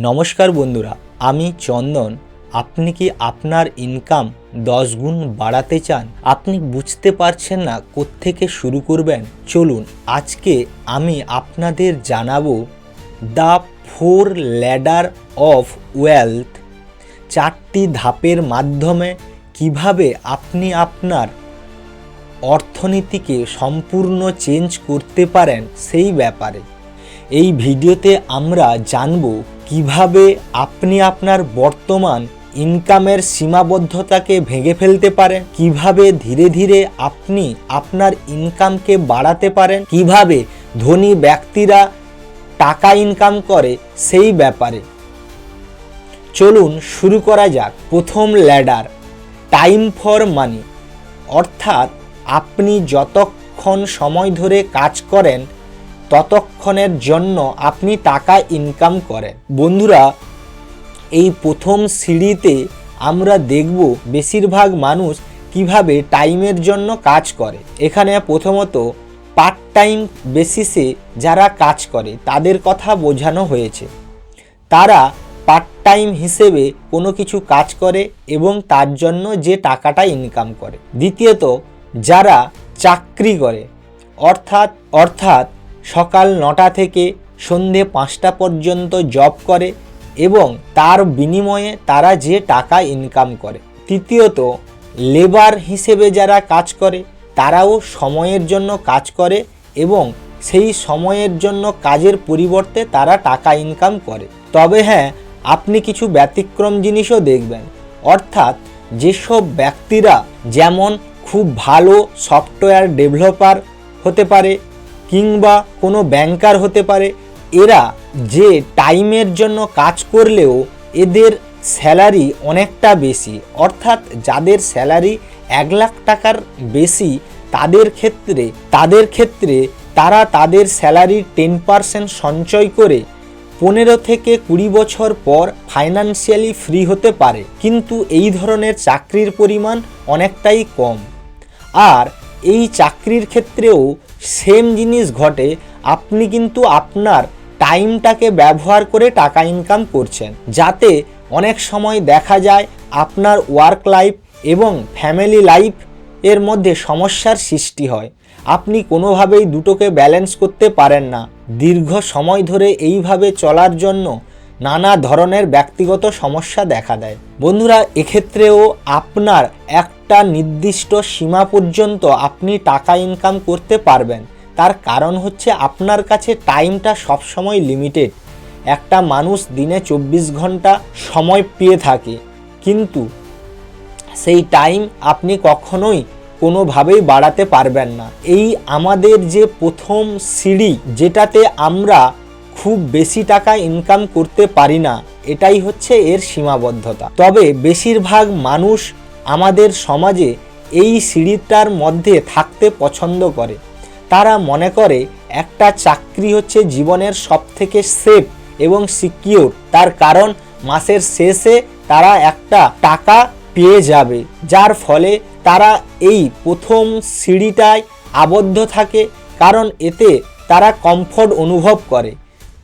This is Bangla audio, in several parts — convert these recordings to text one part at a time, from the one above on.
নমস্কার বন্ধুরা, আমি চন্দন। আপনি কি আপনার ইনকাম দশ গুণ বাড়াতে চান? আপনি বুঝতে পারছেন না কোত্থেকে শুরু করবেন? চলুন, আজকে আমি আপনাদের জানাব the four ladder of wealth চারটি ধাপের মাধ্যমে কীভাবে আপনি আপনার অর্থনীতিকে সম্পূর্ণ চেঞ্জ করতে পারেন সেই ব্যাপারে। এই ভিডিওতে আমরা জানব কীভাবে আপনি আপনার বর্তমান ইনকামের সীমাবদ্ধতাকে ভেঙে ফেলতে পারেন? কীভাবে ধীরে ধীরে আপনি আপনার ইনকামকে বাড়াতে পারেন? কীভাবে ধনী ব্যক্তিরা টাকা ইনকাম করে সেই ব্যাপারে? চলুন শুরু করা যাক। প্রথম ল্যাডার টাইম ফর মানি অর্থাৎ আপনি যতক্ষণ সময় ধরে কাজ করেন ততক্ষণের জন্য আপনি টাকা ইনকাম করেন। বন্ধুরা, এই প্রথম সিঁড়িতে আমরা দেখব বেশিরভাগ মানুষ কীভাবে টাইমের জন্য কাজ করে। এখানে প্রথমত পার্ট টাইম বেসিসে যারা কাজ করে, তাদের কথা বোঝানো হয়েছে। তারা পার্ট টাইম হিসেবে কোনো কিছু কাজ করে এবং তার জন্য যে টাকাটা ইনকাম করে। দ্বিতীয়ত, যারা চাকরি করে, অর্থাৎ অর্থাৎ সকাল নটা থেকে সন্ধে পাঁচটা পর্যন্ত জব করে এবং তার বিনিময়ে তারা যে টাকা ইনকাম করে। তৃতীয়ত লেবার হিসেবে যারা কাজ করে, তারাও সময়ের জন্য কাজ করে এবং সেই সময়ের জন্য কাজের পরিবর্তে তারা টাকা ইনকাম করে। তবে হ্যাঁ আপনি কিছু ব্যতিক্রম জিনিসও দেখবেন। অর্থাৎ, যেসব ব্যক্তিরা যেমন খুব ভালো সফটওয়্যার ডেভেলপার হতে পারে কিংবা কোনো ব্যাংকার হতে পারে, এরা যে টাইমের জন্য কাজ করলেও এদের স্যালারি অনেকটা বেশি। অর্থাৎ যাদের স্যালারি এক লাখ টাকার বেশি, তাদের ক্ষেত্রে তাদের ক্ষেত্রে তারা তাদের স্যালারির টেন পার্সেন্ট সঞ্চয় করে পনেরো থেকে কুড়ি বছর পর ফাইন্যান্সিয়ালি ফ্রি হতে পারে। কিন্তু এই ধরনের চাকরির পরিমাণ অনেকটাই কম। আর এই চাকরির ক্ষেত্রেও সেম জিনিস ঘটে, আপনি কিন্তু আপনার টাইমটাকে ব্যবহার করে টাকা ইনকাম করছেন। যাতে অনেক সময় দেখা যায় আপনার ওয়ার্ক লাইফ এবং ফ্যামিলি লাইফ এর মধ্যে সমস্যার সৃষ্টি হয়। আপনি কোনোভাবেই দুটোকে ব্যালেন্স করতে পারেন না। দীর্ঘ সময় ধরে এইভাবে চলার জন্য নানা ধরনের ব্যক্তিগত সমস্যা দেখা দেয়। বন্ধুরা, এক্ষেত্রেও আপনার একটা নির্দিষ্ট সীমা পর্যন্ত আপনি টাকা ইনকাম করতে পারবেন। তার কারণ হচ্ছে আপনার কাছে টাইমটা সবসময় লিমিটেড একটা মানুষ দিনে চব্বিশ ঘণ্টা সময় পেয়ে থাকে। কিন্তু সেই টাইম আপনি কখনোই কোনোভাবেই বাড়াতে পারবেন না। এই আমাদের যে প্রথম সিঁড়ি, যেটাতে আমরা খুব বেশি টাকা ইনকাম করতে পারি না, এটাই হচ্ছে এর সীমাবদ্ধতা। তবে বেশিরভাগ মানুষ আমাদের সমাজে এই সিঁড়িটার মধ্যে থাকতে পছন্দ করে। তারা মনে করে একটা চাকরি হচ্ছে জীবনের সবথেকে সেফ এবং সিকিওর তার কারণ মাসের শেষে তারা একটা টাকা পেয়ে যাবে, যার ফলে তারা এই প্রথম সিঁড়িটায় আবদ্ধ থাকে। কারণ এতে তারা কমফোর্ট অনুভব করে।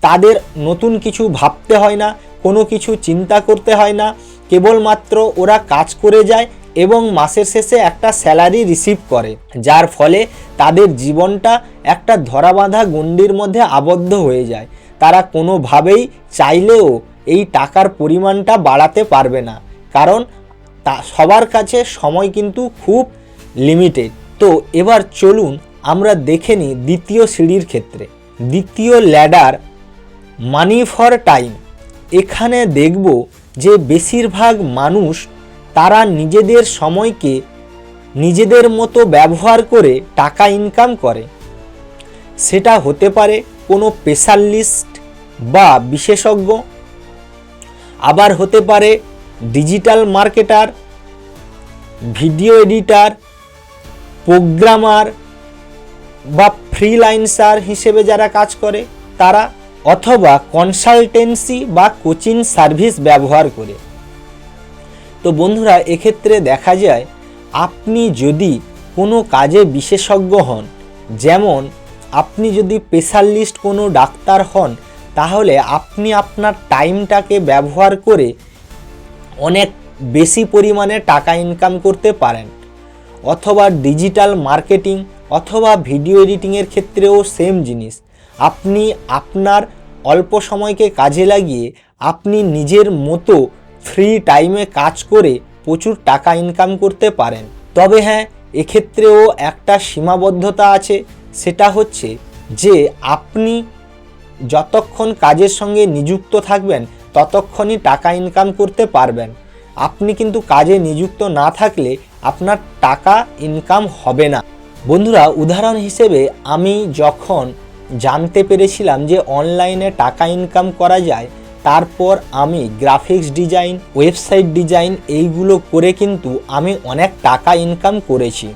তাদের নতুন কিছু ভাবতে হয় না, কোনো কিছু চিন্তা করতে হয় না। কেবলমাত্র ওরা কাজ করে যায় এবং মাসের শেষে একটা স্যালারি রিসিভ করে, যার ফলে তাদের জীবনটা একটা ধরাবাঁধা গণ্ডির মধ্যে আবদ্ধ হয়ে যায়। তারা কোনোভাবেই চাইলেও এই টাকার পরিমাণটা বাড়াতে পারবে না, কারণ তা, সবার কাছে সময় কিন্তু খুব লিমিটেড তো এবার চলুন আমরা দেখে নিই দ্বিতীয় সিঁড়ির ক্ষেত্রে। দ্বিতীয় ল্যাডার মানি ফর টাইম এখানে দেখব যে বেশিরভাগ মানুষ তারা নিজেদের সময়কে নিজেদের মতো ব্যবহার করে টাকা ইনকাম করে। সেটা হতে পারে কোনো স্পেশালিস্ট বা বিশেষজ্ঞ, আবার হতে পারে digital marketer video editor programmer বা ফ্রিলাইন্সার হিসেবে যারা কাজ করে, তারা অথবা কনসালটেন্সি বা কোচিং সার্ভিস ব্যবহার করে। তো বন্ধুরা, এক্ষেত্রে দেখা যায়, আপনি যদি কোনো কাজে বিশেষজ্ঞ হন, যেমন আপনি যদি স্পেশালিস্ট কোনো ডাক্তার হন, তাহলে আপনি আপনার টাইমটাকে ব্যবহার করে অনেক বেশি পরিমাণে টাকা ইনকাম করতে পারেন। অথবা ডিজিটাল মার্কেটিং অথবা ভিডিও এডিটিংয়ের ক্ষেত্রেও সেম জিনিস। আপনি আপনার অল্প সময়কে কাজে লাগিয়ে আপনি নিজের মতো ফ্রি টাইমে কাজ করে প্রচুর টাকা ইনকাম করতে পারেন। তবে হ্যাঁ এক্ষেত্রেও একটা সীমাবদ্ধতা আছে, সেটা হচ্ছে যে আপনি যতক্ষণ কাজের সঙ্গে নিযুক্ত থাকবেন, ততক্ষণই টাকা ইনকাম করতে পারবেন। আপনি কিন্তু কাজে নিযুক্ত না থাকলে আপনার টাকা ইনকাম হবে না। বন্ধুরা, উদাহরণ হিসেবে আমি যখন জানতে পেরেছিলাম যে অনলাইনে টাকা ইনকাম করা যায়, তারপর আমি গ্রাফিক্স ডিজাইন, ওয়েবসাইট ডিজাইন এইগুলো করে কিন্তু আমি অনেক টাকা ইনকাম করেছি।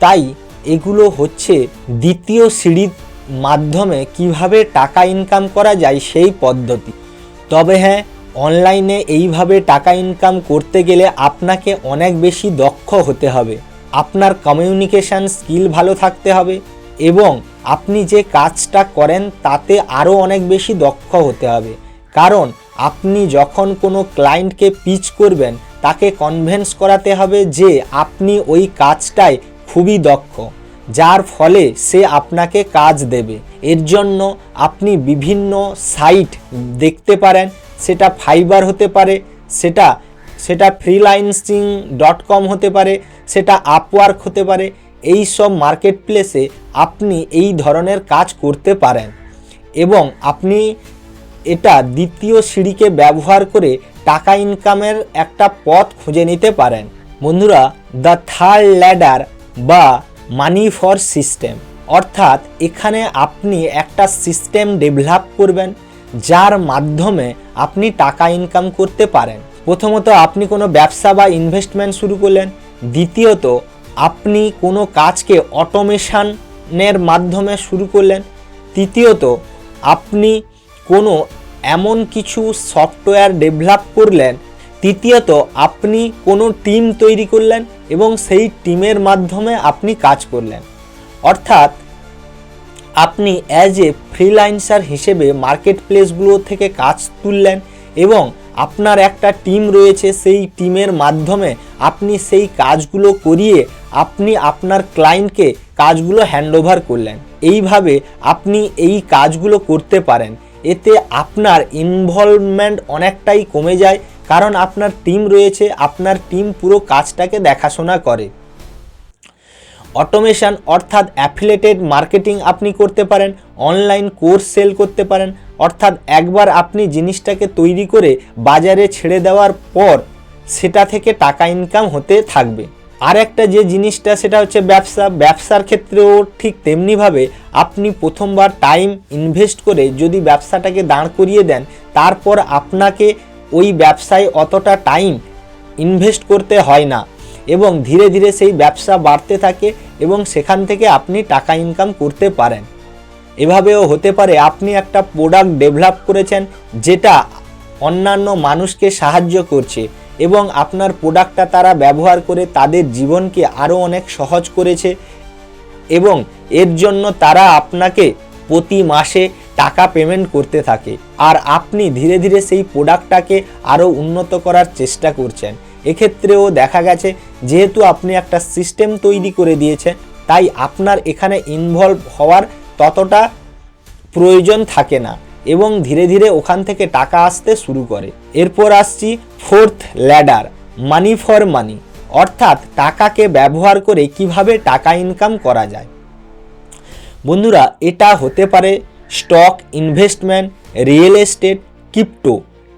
তাই এগুলো হচ্ছে দ্বিতীয় সিঁড়ির মাধ্যমে কীভাবে টাকা ইনকাম করা যায় সেই পদ্ধতি। তবে হ্যাঁ অনলাইনে এইভাবে টাকা ইনকাম করতে গেলে আপনাকে অনেক বেশি দক্ষ হতে হবে। আপনার কমিউনিকেশান স্কিল ভালো থাকতে হবে এবং আপনি যে কাজটা করেন তাতে আরও অনেক বেশি দক্ষ হতে হবে। কারণ আপনি যখন কোনো ক্লায়েন্টকে পিচ করবেন, তাকে কনভেন্স করাতে হবে যে আপনি ওই কাজটায় খুবই দক্ষ, যার ফলে সে আপনাকে কাজ দেবে। এর জন্য আপনি বিভিন্ন সাইট দেখতে পারেন, সেটা ফাইবার হতে পারে, সেটা সেটা ফ্রিলাইন্সিং ডট কম হতে পারে, সেটা আপওয়ার্ক হতে পারে এই সব মার্কেট প্লেসে আপনি এই ধরনের কাজ করতে পারেন এবং আপনি এটা দ্বিতীয় সিঁড়িকে ব্যবহার করে টাকা ইনকামের একটা পথ খুঁজে নিতে পারেন। বন্ধুরা, দ্য থার্ড ল্যাডার বা মানি ফর সিস্টেম। অর্থাৎ এখানে আপনি একটা সিস্টেম ডেভেলপ করবেন যার মাধ্যমে আপনি টাকা ইনকাম করতে পারেন। প্রথমত আপনি কোনো ব্যবসা বা ইনভেস্টমেন্ট শুরু করলেন। দ্বিতীয়ত আপনি কোনো কাজকে অটোমেশনের মাধ্যমে শুরু করলেন। তৃতীয়ত, আপনি কোনো এমন কিছু সফটওয়্যার ডেভেলপ করলেন। তৃতীয়ত, আপনি কোনো টিম তৈরি করলেন এবং সেই টিমের মাধ্যমে আপনি কাজ করলেন। অর্থাৎ, আপনি অ্যাজ এ ফ্রিলাইন্সার হিসেবে মার্কেট প্লেসগুলো থেকে কাজ তুললেন এবং আপনার একটা টিম রয়েছে, সেই টিমের মাধ্যমে আপনি সেই কাজগুলো করিয়ে আপনি আপনার ক্লায়েন্টকে কাজগুলো হ্যান্ডওভার করলেন। এইভাবে আপনি এই কাজগুলো করতে পারেন। এতে আপনার ইনভলভমেন্ট অনেকটাই কমে যায়, কারণ আপনার টিম রয়েছে, আপনার টিম পুরো কাজটাকে দেখাশোনা করে। অটোমেশন অর্থাৎ অ্যাফিলেটেড মার্কেটিং আপনি করতে পারেন অনলাইন কোর্স সেল করতে পারেন অর্থাৎ একবার আপনি জিনিসটাকে তৈরি করে বাজারে ছেড়ে দেওয়ার পর সেটা থেকে টাকা ইনকাম হতে থাকবে। আর একটা যে জিনিসটা, সেটা হচ্ছে ব্যবসা। ব্যবসার ক্ষেত্রেও ঠিক তেমনিভাবে আপনি প্রথমবার টাইম ইনভেস্ট করে যদি ব্যবসাটাকে দাঁড় করিয়ে দেন, তারপর আপনাকে ওই ব্যবসায় অতটা টাইম ইনভেস্ট করতে হয় না এবং ধীরে ধীরে সেই ব্যবসা বাড়তে থাকে এবং সেখান থেকে আপনি টাকা ইনকাম করতে পারেন। এভাবেও হতে পারে আপনি একটা প্রোডাক্ট ডেভেলপ করেছেন যেটা অন্যান্য মানুষকে সাহায্য করছে এবং আপনার প্রোডাক্টটা তারা ব্যবহার করে তাদের জীবনকে আরও অনেক সহজ করেছে এবং এর জন্য তারা আপনাকে প্রতি মাসে টাকা পেমেন্ট করতে থাকে। আর আপনি ধীরে ধীরে সেই প্রোডাক্টটাকে আরও উন্নত করার চেষ্টা করছেন। এক্ষেত্রেও দেখা গেছে, যেহেতু আপনি একটা সিস্টেম তৈরি করে দিয়েছেন, তাই আপনার এখানে ইনভলভ হওয়ার ততটা প্রয়োজন থাকে না এবং ধীরে ধীরে ওখান থেকে টাকা আসতে শুরু করে। এরপর আসছি fourth ladder, money for money, অর্থাৎ টাকাকে ব্যবহার করে কীভাবে টাকা ইনকাম করা যায়। বন্ধুরা, এটা হতে পারে stock, investment, real estate, crypto.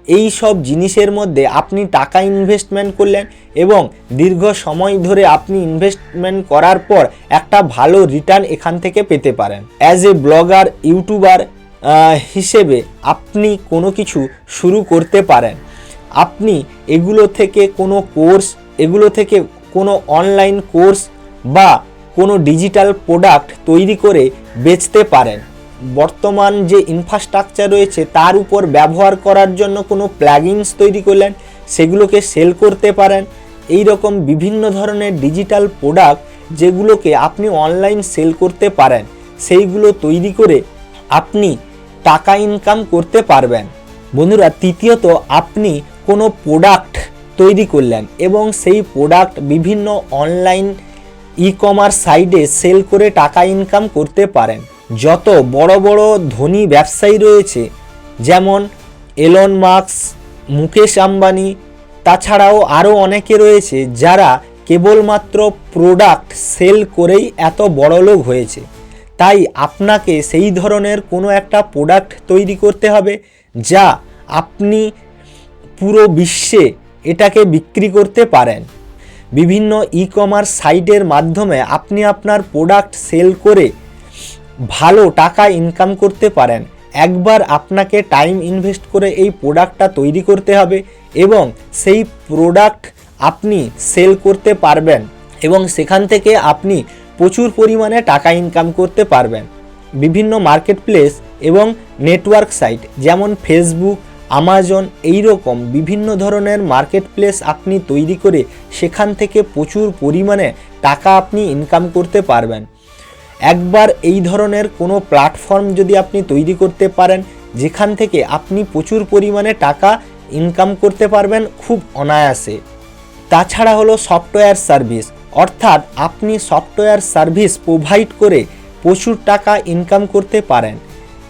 এই সব জিনিসের মধ্যে আপনি টাকা ইনভেস্টমেন্ট করলেন এবং দীর্ঘ সময় ধরে আপনি ইনভেস্টমেন্ট করার পর একটা ভালো রিটার্ন এখান থেকে পেতে পারেন। অ্যাজ এ ব্লগার ইউটিউবার হিসেবে আপনি কোনো কিছু শুরু করতে পারেন। আপনি এগুলো থেকে কোনো কোর্স এগুলো থেকে কোনো অনলাইন কোর্স বা কোনো ডিজিটাল প্রোডাক্ট তৈরি করে বেচতে পারেন। বর্তমান যে ইনফ্রাস্ট্রাকচার রয়েছে, তার উপর ব্যবহার করার জন্য কোনো প্ল্যাগিনস তৈরি করলেন, সেগুলোকে সেল করতে পারেন। এই রকম বিভিন্ন ধরনের ডিজিটাল প্রোডাক্ট যেগুলোকে আপনি অনলাইন সেল করতে পারেন, সেইগুলো তৈরি করে আপনি টাকা ইনকাম করতে পারবেন। বন্ধুরা, তৃতীয়ত, আপনি কোনো প্রোডাক্ট তৈরি করলেন এবং সেই প্রোডাক্ট বিভিন্ন অনলাইন ই কমার্স সাইটে সেল করে টাকা ইনকাম করতে পারেন। যত বড় বড় ধনী ব্যবসায়ী রয়েছে, যেমন এলন মার্কস মুকেশ আম্বানি, তাছাড়াও আরও অনেকে রয়েছে যারা কেবলমাত্র প্রোডাক্ট সেল করেই এত বড় লোক হয়েছে। তাই আপনাকে সেই ধরনের কোনো একটা প্রোডাক্ট তৈরি করতে হবে, যা আপনি পুরো বিশ্বে এটাকে বিক্রি করতে পারেন। বিভিন্ন ই কমার্স সাইটের মাধ্যমে আপনি আপনার প্রোডাক্ট সেল করে ভালো টাকা ইনকাম করতে পারেন। একবার আপনাকে টাইম ইনভেস্ট করে এই প্রোডাক্টটা তৈরি করতে হবে এবং সেই প্রোডাক্ট আপনি সেল করতে পারবেন এবং সেখান থেকে আপনি প্রচুর পরিমাণে টাকা ইনকাম করতে পারবেন। বিভিন্ন মার্কেট প্লেস এবং নেটওয়ার্ক সাইট যেমন ফেসবুক আমাজন এই রকম বিভিন্ন ধরনের মার্কেট প্লেস আপনি তৈরি করে সেখান থেকে প্রচুর পরিমাণে টাকা আপনি ইনকাম করতে পারবেন। একবার এই ধরনের কোনো প্ল্যাটফর্ম যদি আপনি তৈরি করতে পারেন, যেখান থেকে আপনি প্রচুর পরিমাণে টাকা ইনকাম করতে পারবেন, খুব অনায়াসে। তাছাড়া হলো সফটওয়্যার সার্ভিস অর্থাৎ আপনি সফটওয়্যার সার্ভিস প্রোভাইড করে প্রচুর টাকা ইনকাম করতে পারেন।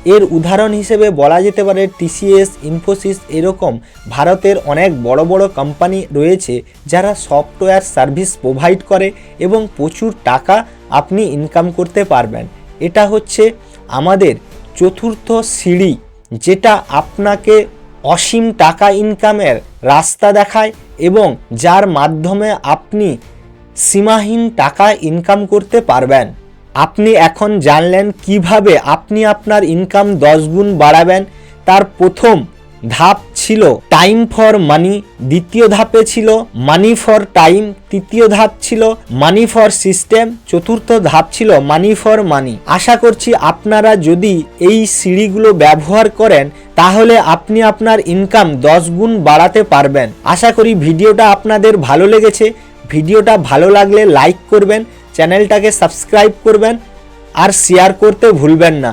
এর উদাহরণ হিসেবে বলা যেতে পারে টিসিএস, ইনফোসিস এরকম ভারতের অনেক বড় বড় কোম্পানি রয়েছে যারা সফটওয়্যার সার্ভিস প্রোভাইড করে এবং প্রচুর টাকা আপনি ইনকাম করতে পারবেন। এটা হচ্ছে আমাদের চতুর্থ সিঁড়ি যেটা আপনাকে অসীম টাকা ইনকামের রাস্তা দেখায় এবং যার মাধ্যমে আপনি সীমাহীন টাকা ইনকাম করতে পারবেন। আপনি এখন জানলেন কীভাবে আপনি আপনার ইনকাম দশ গুণ বাড়াবেন, তার প্রথম ধাপ ছিল টাইম ফর মানি দ্বিতীয় ধাপে ছিল মানি ফর টাইম তৃতীয় ধাপ ছিল মানি ফর সিস্টেম চতুর্থ ধাপ ছিল মানি ফর মানি আশা করছি আপনারা যদি এই সিঁড়িগুলো ব্যবহার করেন, তাহলে আপনি আপনার ইনকাম দশ গুণ বাড়াতে পারবেন। আশা করি ভিডিওটা আপনাদের ভালো লেগেছে। ভিডিওটা ভালো লাগলে লাইক করবেন। চ্যানেলটাকে সাবস্ক্রাইব করবেন আর শেয়ার করতে ভুলবেন না।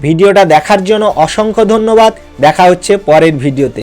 ভিডিওটা দেখার জন্য অসংখ্য ধন্যবাদ। দেখা হচ্ছে পরের ভিডিওতে।